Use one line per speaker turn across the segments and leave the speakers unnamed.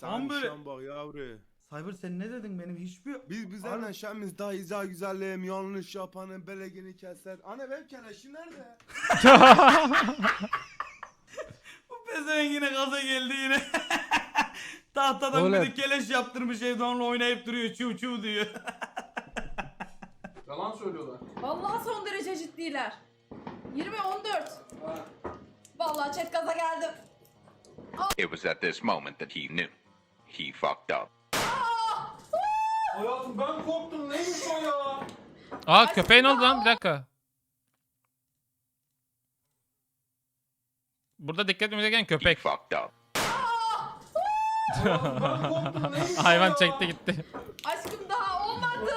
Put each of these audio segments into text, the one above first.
Tam böyle-
şan bak yavru.
Cyber sen ne dedin benim hiçbir...
Biz bizden şemiz daha izah güzelliğim yanlış yapanın belegini keser. Anne benim keleşim nerede?
Bu pezevenk yine gaza geldi yine. Tahtadan bir de
Oğlum.
keleş yaptırmış evde onunla oynayıp duruyor çuv çuv diyor.
Yalan söylüyorlar.
Vallahi son derece ciddiler. 20 14. Vallahi chat gaza geldim.
It was at this moment that he knew. He fucked up.
Hayatım ben korktum neymiş o ya?
Aa köpeğin oldu lan bir dakika. Burada dikkat etmemiz gereken
He
köpek.
fucked up.
Hayvan çekti gitti.
Aşkım daha olmadı.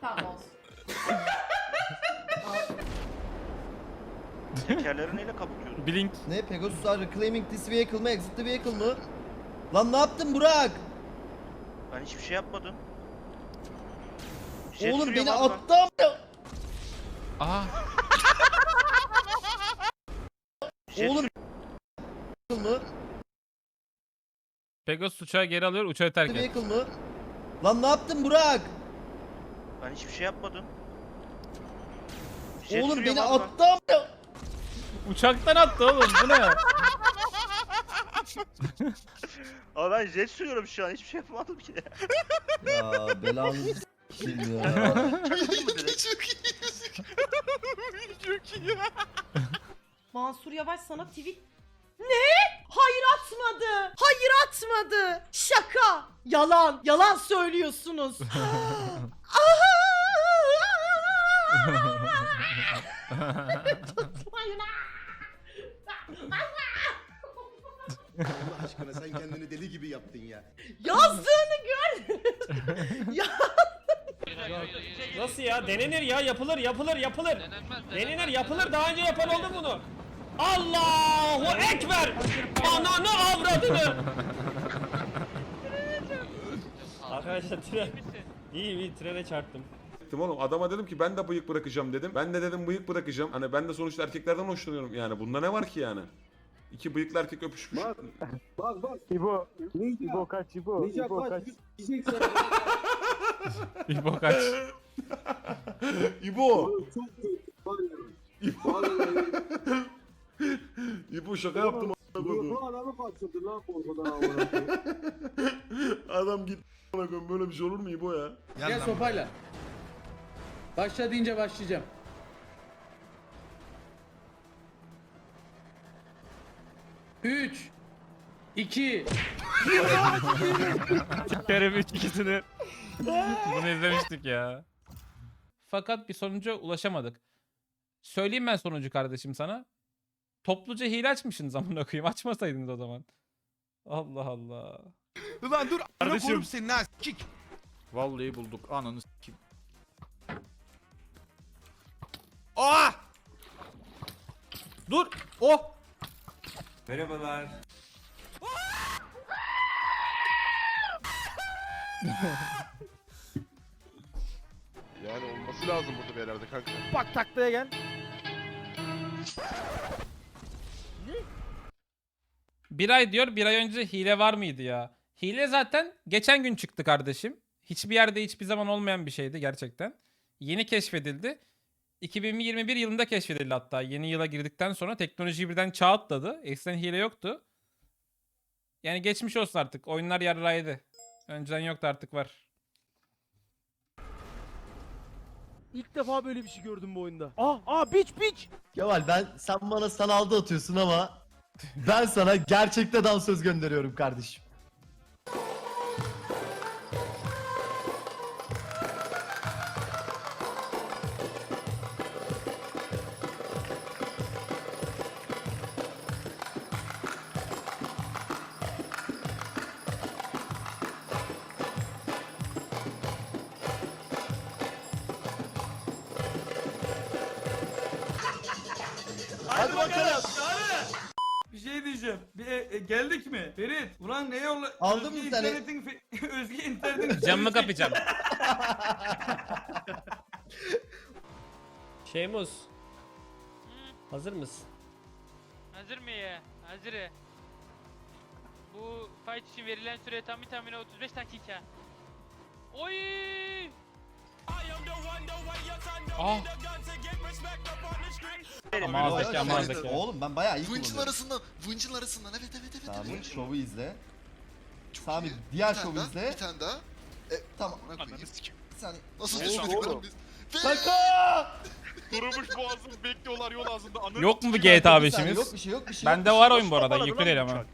Tamam olsun.
Tekerleri neyle kapatıyordun?
Blink.
Ne Pegasus are reclaiming this vehicle mı? Exit the vehicle mı? Lan ne yaptın Burak?
Ben hiçbir şey yapmadım. Jet
Oğlum
sürüyorum
beni
abi ben.
attı ama.
Aa.
Jet
Oğlum mı?
Pegasus uçağı geri alıyor uçağı terk et.
vehicle mı? Lan ne yaptın Burak?
Ben hiçbir şey yapmadım. Jet
Oğlum beni attı ama.
Uçaktan attı oğlum bu ne?
Abi ben jet sürüyorum şu an hiçbir şey yapmadım ki.
Ya belanı s**eyim ya.
Çaktın mı direkt?
Mansur Yavaş sana tweet... Ne? Hayır atmadı. Atmadı. Şaka. Yalan. Yalan söylüyorsunuz. Tutmayın
Allah aşkına sen kendini deli gibi yaptın ya.
Yazdığını gör. ya
Nasıl ya? Denenir ya yapılır yapılır yapılır. Denenir yapılır daha önce yapan oldu bunu. Allahu Ekber! Ananı avradını! Arkadaşlar tren... İyi iyi trene çarptım.
Dedim oğlum adama dedim ki ben de bıyık bırakacağım dedim. Ben de dedim bıyık bırakacağım. Hani ben de sonuçta erkeklerden hoşlanıyorum yani. Bunda ne var ki yani? İki bıyıklı erkek öpüşmüş.
Bak bak.
İbo,
Ninja.
İbo kaç İbo,
Ninja
İbo
kaç.
kaç.
Diyeceksin.
İbo kaç.
İbo!
Çok kötü. Vallahi.
İbo şaka yaptım
Bu adamı kaçırdı lan korkudan amına koyayım.
Adam gitti a**ına koyayım. Böyle bir şey olur mu İbo ya?
Gel sopayla. Başla deyince başlayacağım. Üç. iki.
Kerem 3 ikisini. Bunu izlemiştik ya. Fakat bir sonuca ulaşamadık. Söyleyeyim ben sonucu kardeşim sana. Topluca hile açmışsınız amına koyayım. Açmasaydınız o zaman. Allah Allah.
Ulan dur
Kardeşim.
korum senin ha kik.
Vallahi bulduk ananı s**kim.
Aa!
Dur! Oh!
Yani olması lazım burada bir yerlerde kanka.
Bak taklaya gel.
Bir ay diyor bir ay önce hile var mıydı ya? Hile zaten geçen gün çıktı kardeşim. Hiçbir yerde hiçbir zaman olmayan bir şeydi gerçekten. Yeni keşfedildi. 2021 yılında keşfedildi hatta. Yeni yıla girdikten sonra teknoloji birden çağ atladı. Eskiden hile yoktu. Yani geçmiş olsun artık. Oyunlar yarraydı. Önceden yoktu artık var.
İlk defa böyle bir şey gördüm bu oyunda. Ah ah biç biç!
Kemal ben sen bana sanalda atıyorsun ama ben sana gerçekte dansöz gönderiyorum kardeşim.
Şey diyeceğim. Bir, e, e, geldik mi? Ferit. Ulan ne yolla?
Aldın
Özge
mı sen?
internetin fe- Özge internetin
Camımı kapayacağım.
Şeymuz. Hazır mısın?
Hazır mı ya? Hazır. Bu fight için verilen süre tam bir tahmini 35 dakika. Oy!
Ah. Mağazdaki mağazdaki.
Oğlum ben bayağı iyi
Vıncın
kullanıyorum.
arasından, vıncın arasından. Evet evet evet.
Sami
evet.
şovu izle.
Çok
Sami
iyi.
diğer
Bir tane
şovu
daha,
izle.
Bir tane daha. E,
Tamam.
amına koyayım. Bir saniye. Nasıl
Ne
düşmedik
oldu
oğlum biz? Ve-
Kaka!
Durmuş boğazım bekliyorlar yol ağzında. Ananı
Yok mu bir
Bir
GTA
saniye,
5'imiz?
Yok bir şey yok bir şey.
Bende
yok,
var oyun bu arada. Yükleyelim ama.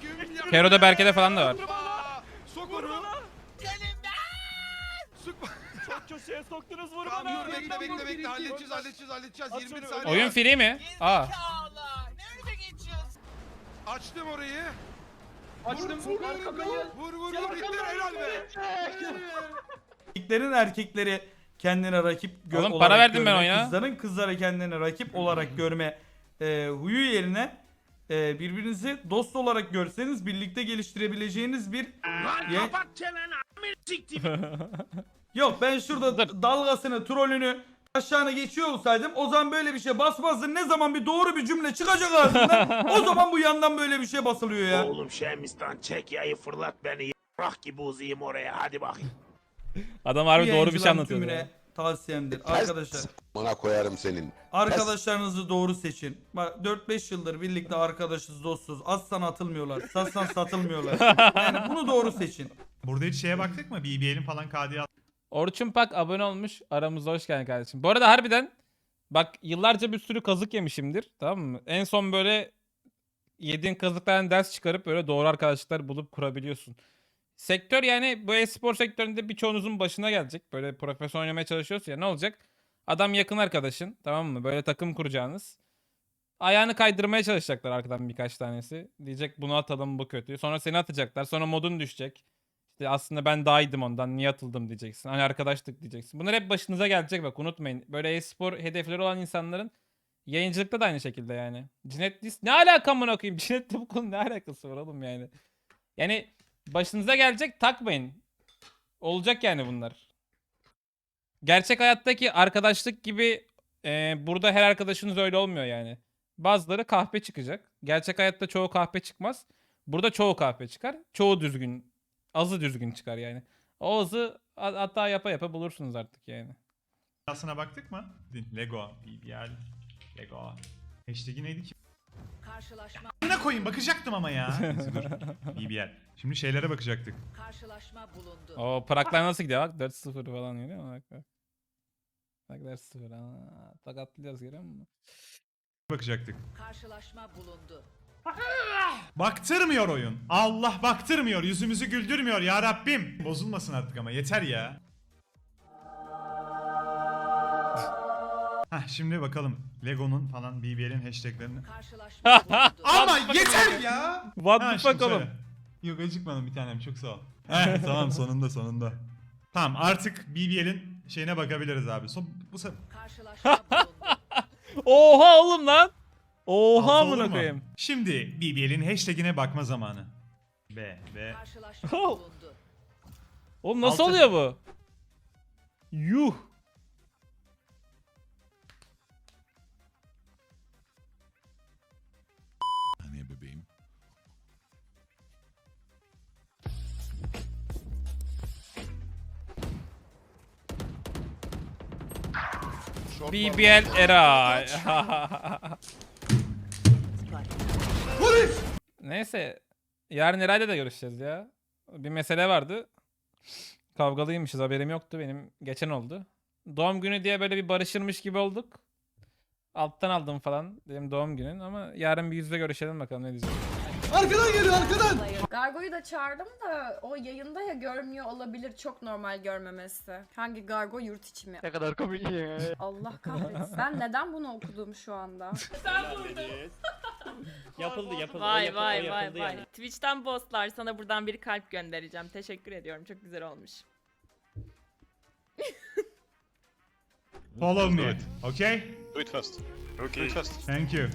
Kero'da
Kero'da Berke'de falan da var.
Köşeye soktunuz vur
Tamam dur bekle bekle bekle halledeceğiz halledeceğiz halledeceğiz 21 saniye.
Oyun free mi? Aa.
Açtım orayı. Açtım. Vur vur vur vur bitti helal be.
Erkeklerin erkekleri kendine rakip gö-
Oğlum, para
olarak
verdim ben
görme,
oyuna.
Kızların kızlara kendine rakip olarak görme e, huyu yerine e, birbirinizi dost olarak görseniz birlikte geliştirebileceğiniz bir Ye- Yok ben şurada dalgasını, trolünü aşağına geçiyor olsaydım o zaman böyle bir şey basmazdın. Ne zaman bir doğru bir cümle çıkacak ağzından o zaman bu yandan böyle bir şey basılıyor ya.
Oğlum Şemistan çek yayı fırlat beni. Rak gibi uzayım oraya hadi bakayım.
Adam harbi doğru bir şey
Yayıncıların
anlatıyor.
tümüne tavsiyemdir arkadaşlar.
Bana koyarım senin.
Arkadaşlarınızı doğru seçin. Bak 4-5 yıldır birlikte arkadaşız, dostuz. Azsan atılmıyorlar, satsan satılmıyorlar. Yani bunu doğru seçin.
Burada hiç şeye baktık mı? BBL'in falan KD'ye
Orçun Pak abone olmuş. Aramıza hoş geldin kardeşim. Bu arada harbiden bak yıllarca bir sürü kazık yemişimdir. Tamam mı? En son böyle yediğin kazıklardan ders çıkarıp böyle doğru arkadaşlıklar bulup kurabiliyorsun. Sektör yani bu e-spor sektöründe birçoğunuzun başına gelecek. Böyle profesyonel oynamaya çalışıyorsun ya ne olacak? Adam yakın arkadaşın tamam mı? Böyle takım kuracağınız. Ayağını kaydırmaya çalışacaklar arkadan birkaç tanesi. Diyecek bunu atalım bu kötü. Sonra seni atacaklar. Sonra modun düşecek. İşte aslında ben daha iyiydim ondan niye atıldım diyeceksin. Hani arkadaşlık diyeceksin. Bunlar hep başınıza gelecek bak unutmayın. Böyle e-spor hedefleri olan insanların yayıncılıkta da aynı şekilde yani. Cinet Dis ne alaka amına koyayım? Cinet'le bu konu ne alakası var oğlum yani? Yani başınıza gelecek takmayın. Olacak yani bunlar. Gerçek hayattaki arkadaşlık gibi e, burada her arkadaşınız öyle olmuyor yani. Bazıları kahpe çıkacak. Gerçek hayatta çoğu kahpe çıkmaz. Burada çoğu kahpe çıkar. Çoğu düzgün. Azı düzgün çıkar yani. O azı ha- hatta yapa yapa bulursunuz artık yani.
aslına baktık mı? Lego, BBL, Lego. Hashtag'i neydi ki?
Karşılaşma
Ne koyayım bakacaktım ama ya. Neyse dur. BBL. Şimdi şeylere bakacaktık.
karşılaşma bulundu.
O Prag'lar nasıl gidiyor bak 4-0 falan görüyor musun? Bak bak. Bak 4-0 aa, takatlıyoruz görüyor musun?
Bakacaktık.
Karşılaşma bulundu.
Baktırmıyor oyun. Allah baktırmıyor. Yüzümüzü güldürmüyor ya Rabbim. Bozulmasın artık ama yeter ya. Hah şimdi bakalım. Lego'nun falan BBL'in hashtaglerini.
Karşılaşma.
Ama yeter ya.
What
Ha,
the fuck oğlum?
söyle. Yok acıkmadım bir tanem çok sağ ol. Heh, tamam sonunda sonunda. Tamam artık BBL'in şeyine bakabiliriz abi. Son, bu se-
Karşılaşma bulundu.
Oha oğlum lan. Oha
Altı olur
amına
mu?
koyayım.
Şimdi BBL'in hashtagine bakma zamanı. B ve
Karşılaşma bulundu.
Oğlum nasıl
Altı.
oluyor bu? Yuh.
Hani bebeğim.
BBL Eray. Neyse. Yarın Eray'la da görüşeceğiz ya. Bir mesele vardı. Kavgalıymışız haberim yoktu benim. Geçen oldu. Doğum günü diye böyle bir barışırmış gibi olduk. Alttan aldım falan. Dedim doğum günün ama yarın bir yüzde görüşelim bakalım ne diyecek.
Arkadan geliyor arkadan.
Gargo'yu da çağırdım da o yayında ya görmüyor olabilir çok normal görmemesi. Hangi Gargo yurt içi mi?
Ne kadar komik ya.
Allah kahretsin. Ben neden bunu okudum şu anda?
yapıldı yapıldı.
Vay
o
vay
yapıldı
vay
yani. vay.
Twitch'ten bosslar sana buradan bir kalp göndereceğim. Teşekkür ediyorum. Çok güzel olmuş.
Follow me. Okay?
Do it fast. Okay. Do it fast.
Thank you.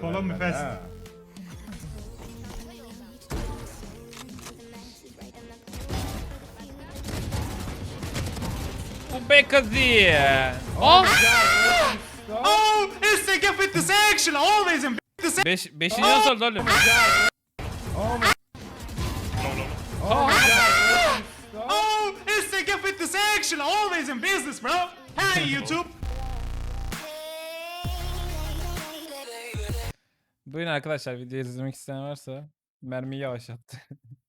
Follow me la, fast.
la. O Becazinha! Oh. Ó! Oh,
Oh, it's the gift with this action, always in this
Beş, beşinci nasıl oldu oğlum?
Oh, it's the gift with this action, always in business, bro. Hey, YouTube.
Buyurun arkadaşlar videoyu izlemek isteyen varsa mermiyi yavaşlattı.